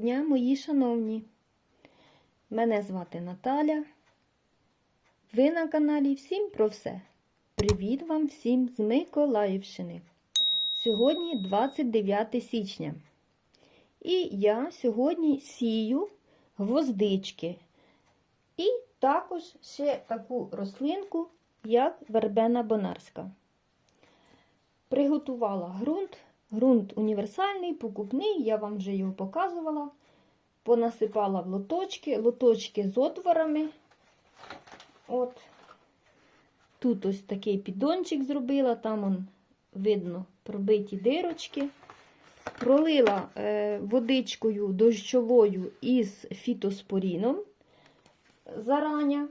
дня, мої шановні! Мене звати Наталя. Ви на каналі Всім про все. Привіт вам всім з Миколаївщини. Сьогодні 29 січня. І я сьогодні сію гвоздички. І також ще таку рослинку, як вербена бонарська. Приготувала ґрунт. Ґрунт універсальний, покупний, я вам вже його показувала. Понасипала в лоточки, лоточки з отворами. От. Тут ось такий піддончик зробила, там он, видно пробиті дирочки. Пролила е, водичкою дощовою із фітоспоріном. Зарання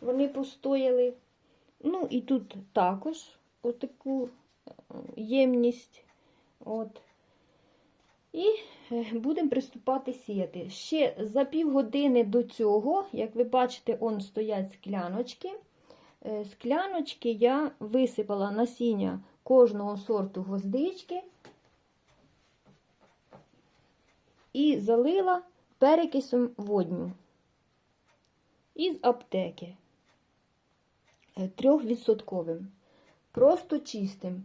вони постояли. Ну і тут також отаку ємність. От. І будемо приступати сіяти. Ще за півгодини до цього, як ви бачите, он стоять скляночки. Скляночки я висипала насіння кожного сорту гвоздички і залила перекисом водню із аптеки трьохвідсотковим, просто чистим.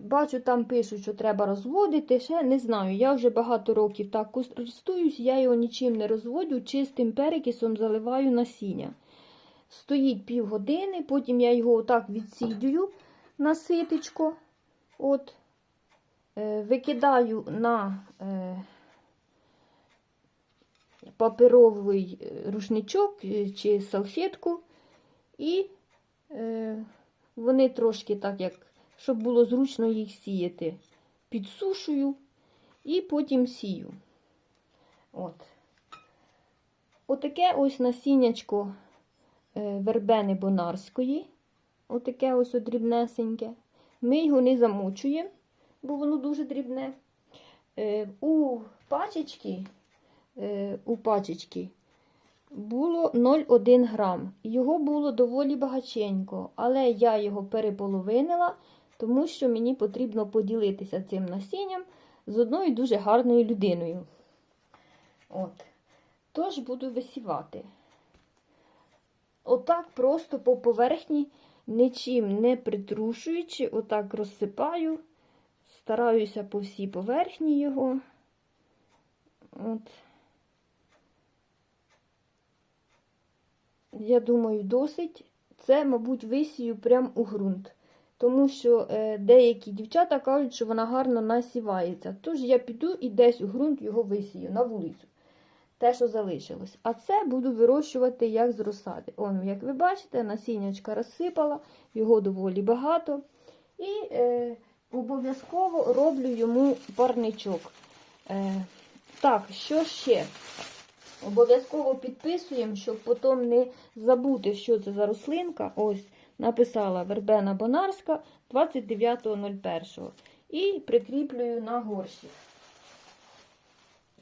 Бачу, там пишуть, що треба розводити. Ще не знаю. Я вже багато років так користуюсь, я його нічим не розводю, чистим перекисом заливаю насіння. Стоїть півгодини, потім я його отак відсідюю на ситечко. От, е, Викидаю на е, паперовий рушничок чи салфетку, і е, вони трошки так як щоб було зручно їх сіяти. Підсушую і потім сію. От. Отаке ось насіннячко е, вербени бонарської. Отаке ось дрібнесеньке. Ми його не замочуємо, бо воно дуже дрібне. Е, у пачечки, е, у пачечки було 0,1 грам. Його було доволі багаченько, але я його переполовинила тому що мені потрібно поділитися цим насінням з одною дуже гарною людиною. От. Тож буду висівати. Отак просто по поверхні, нічим не притрушуючи, отак розсипаю, стараюся по всій поверхні його. От. Я думаю, досить. Це, мабуть, висію прямо у ґрунт тому що е, деякі дівчата кажуть, що вона гарно насівається. Тож я піду і десь у ґрунт його висію на вулицю. Те, що залишилось. А це буду вирощувати як з розсади. Он, як ви бачите, насіннячка розсипала, його доволі багато. І е, обов'язково роблю йому парничок. Е, Так, що ще? Обов'язково підписуємо, щоб потім не забути, що це за рослинка. Ось написала вербена бонарська 29.01. І прикріплюю на горщик,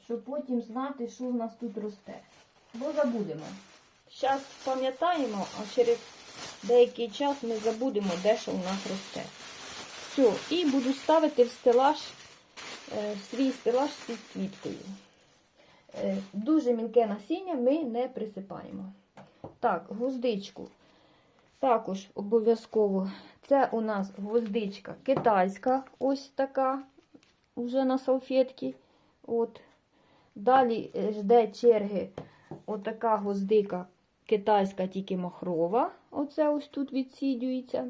щоб потім знати, що в нас тут росте. Бо забудемо. Зараз пам'ятаємо, а через деякий час ми забудемо, де що у нас росте. Все, і буду ставити в стелаж, е, в свій стелаж з підсвіткою. Е, дуже мілке насіння ми не присипаємо. Так, гвоздичку. Також обов'язково це у нас гвоздичка китайська, ось така, вже на салфетці. От. Далі жде черги отака гвоздика китайська, тільки махрова. Оце ось тут відсідюється.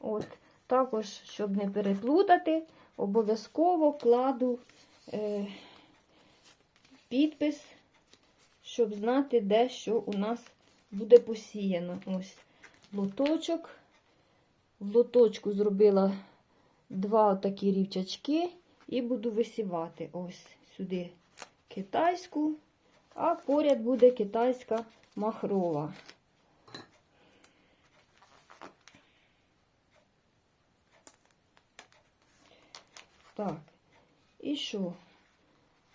От. Також, щоб не переплутати, обов'язково кладу е, підпис, щоб знати, де що у нас буде посіяно. Ось лоточок. В лоточку зробила два такі рівчачки і буду висівати ось сюди китайську, а поряд буде китайська махрова. Так, і що?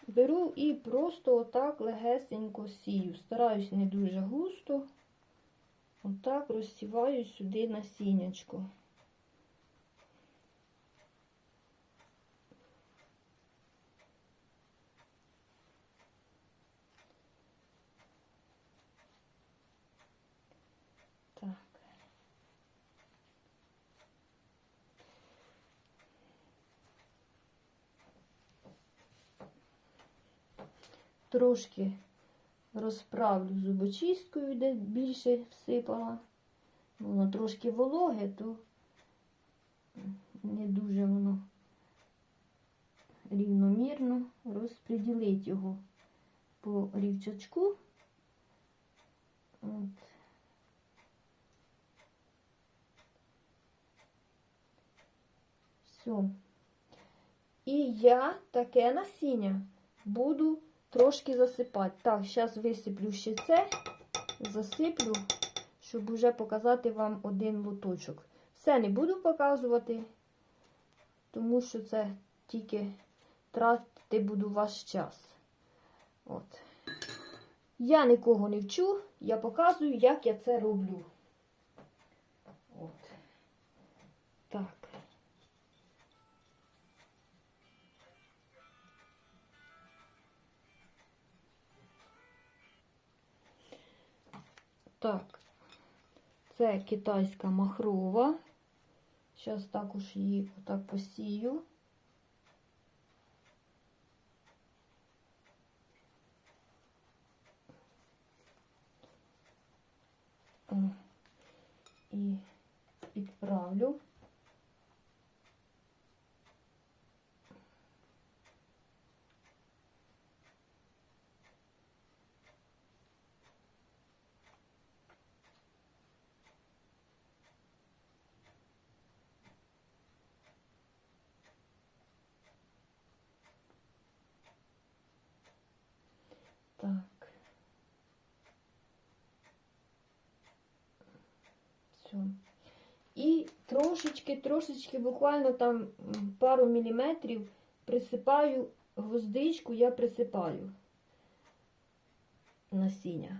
Беру і просто отак легесенько сію. Стараюсь не дуже густо. Отак розсіваю сюди насіннячко. Трошки розправлю зубочисткою, де більше всипала. Воно трошки вологе, то не дуже воно рівномірно розподілити його по рівчачку. От. Все. І я таке насіння буду трошки засипати. Так, зараз висиплю ще це, засиплю, щоб уже показати вам один лоточок. Все не буду показувати, тому що це тільки тратити буду ваш час. От. Я нікого не вчу, я показую, як я це роблю. От. Так. Так, це китайська махрова. Зараз також її отак посію. І підправлю. Так. Все. І трошечки, трошечки, буквально там пару міліметрів присипаю гвоздичку, я присипаю насіння.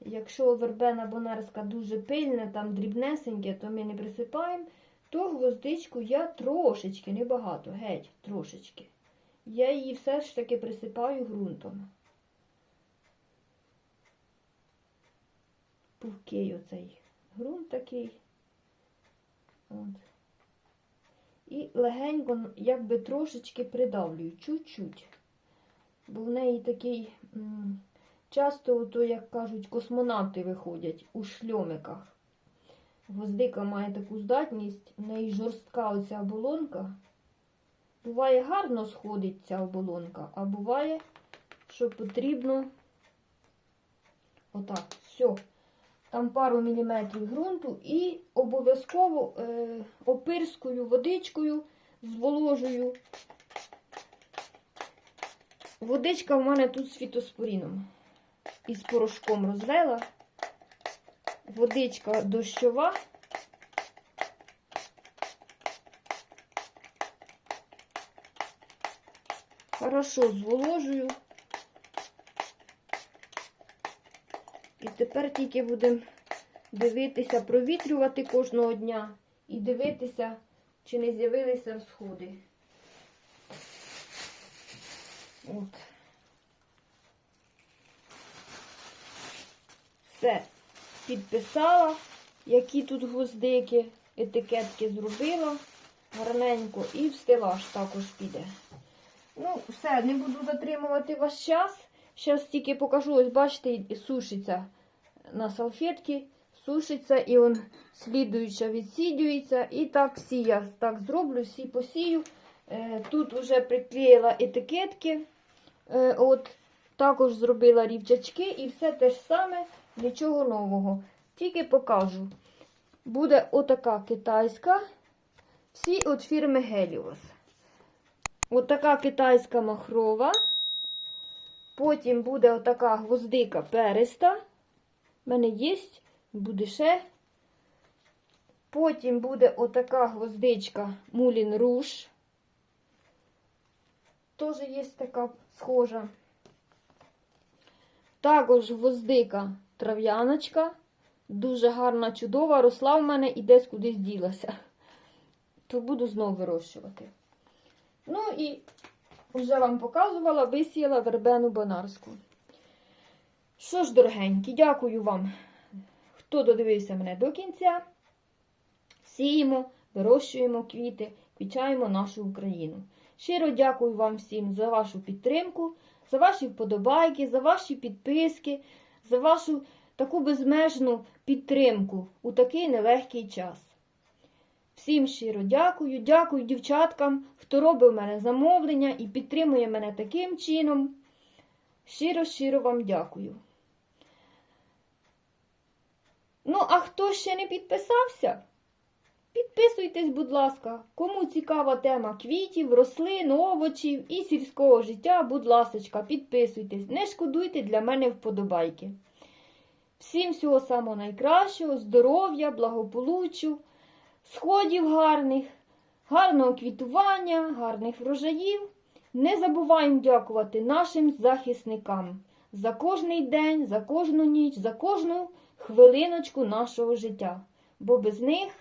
Якщо вербена бонарська дуже пильна, там дрібнесеньке, то ми не присипаємо, то гвоздичку я трошечки, небагато, геть, трошечки. Я її все ж таки присипаю ґрунтом. Пухкий оцей ґрунт такий. От. І легенько, якби трошечки придавлюю, чуть-чуть. Бо в неї такий, часто, то, як кажуть, космонавти виходять у шльомиках. Гвоздика має таку здатність, в неї жорстка оця оболонка. Буває гарно сходить ця оболонка, а буває, що потрібно отак, все. Там пару міліметрів ґрунту і обов'язково е, опирскою водичкою зволожую. Водичка в мене тут з фітоспоріном. Із порошком розвела. Водичка дощова. Хорошо зволожую. І тепер тільки будемо дивитися, провітрювати кожного дня і дивитися, чи не з'явилися всходи. От. Все, підписала, які тут гвоздики, етикетки зробила гарненько і в стелаж також піде. Ну, все, не буду затримувати ваш час. Зараз тільки покажу, ось бачите, сушиться на салфетки, сушиться і он слідуюча відсідюється. І так всі я так зроблю, всі посію. Е, Тут вже приклеїла етикетки. Е, От, також зробила рівчачки і все те ж саме, нічого нового. Тільки покажу. Буде отака китайська. Всі від фірми Helios. Отака китайська махрова. Потім буде отака гвоздика переста. У мене є, буде ще. Потім буде отака гвоздичка Мулін Руш. Теж є така схожа. Також гвоздика трав'яночка. Дуже гарна, чудова, росла в мене і десь кудись ділася. То буду знову вирощувати. Ну і вже вам показувала, висіяла вербену бонарську. Що ж, дорогенькі, дякую вам, хто додивився мене до кінця. Сіємо, вирощуємо квіти, квічаємо нашу Україну. Щиро дякую вам всім за вашу підтримку. за ваші вподобайки, за ваші підписки, за вашу таку безмежну підтримку у такий нелегкий час. Всім щиро дякую, дякую дівчаткам, хто робить в мене замовлення і підтримує мене таким чином. Щиро-щиро вам дякую. Ну, а хто ще не підписався? Підписуйтесь, будь ласка. Кому цікава тема квітів, рослин, овочів і сільського життя, будь ласочка, підписуйтесь. Не шкодуйте для мене вподобайки. Всім всього самого найкращого, здоров'я, благополуччю, сходів гарних, гарного квітування, гарних врожаїв. Не забуваємо дякувати нашим захисникам за кожний день, за кожну ніч, за кожну хвилиночку нашого життя. Бо без них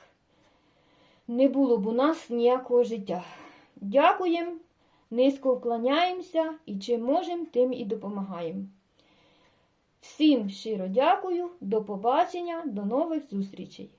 не було б у нас ніякого життя. Дякуємо, низько вклоняємося і чим можемо, тим і допомагаємо. Всім щиро дякую, до побачення, до нових зустрічей!